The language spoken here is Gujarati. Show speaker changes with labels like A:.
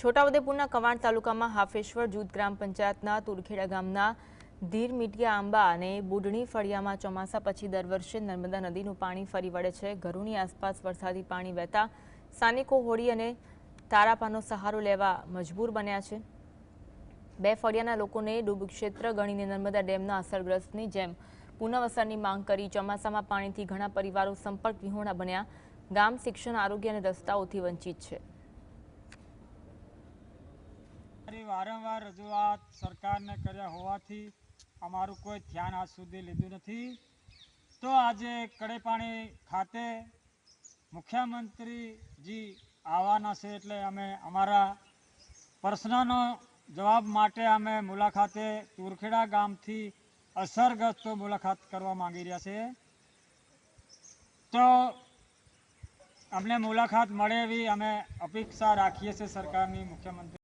A: છોટાઉદેપુરના કવાંટ તાલુકામાં હાફેશ્વર જૂથ ગ્રામ પંચાયતના તુરખેડા ગામના ધીર મીટિયા આંબા અને બુડણી ફળિયામાં ચોમાસા પછી દર વર્ષે નર્મદા નદીનું પાણી ફરી વળે છે. ઘરોની આસપાસ વરસાદી પાણી વહેતા સ્થાનિકો હોડી અને તારાપાનો સહારો લેવા મજબૂર બન્યા છે. બે ફળિયાના લોકોને ક્ષેત્ર ગણીને નર્મદા ડેમના અસરગ્રસ્તની જેમ પુનઃવસરની માંગ કરી ચોમાસામાં પાણીથી ઘણા પરિવારો સંપર્ક વિહોણા બન્યા. ગામ શિક્ષણ, આરોગ્ય અને રસ્તાઓથી વંચિત છે.
B: વારંવાર રજૂઆત સરકારને કર્યા હોવાથી અમારું કોઈ ધ્યાન આજ સુધી લીધું નથી. તો આજે કડેપાણી ખાતે મુખ્યમંત્રીજી આવવાના છે એટલે અમે અમારા પ્રશ્નનો જવાબ માટે અમે મુલાકાતે તુરખેડા ગામથી અસરગ્રસ્તો મુલાકાત કરવા માંગી રહ્યા છે. તો અમને મુલાકાત મળે એવી અમે અપેક્ષા રાખીએ છીએ સરકારની મુખ્યમંત્રી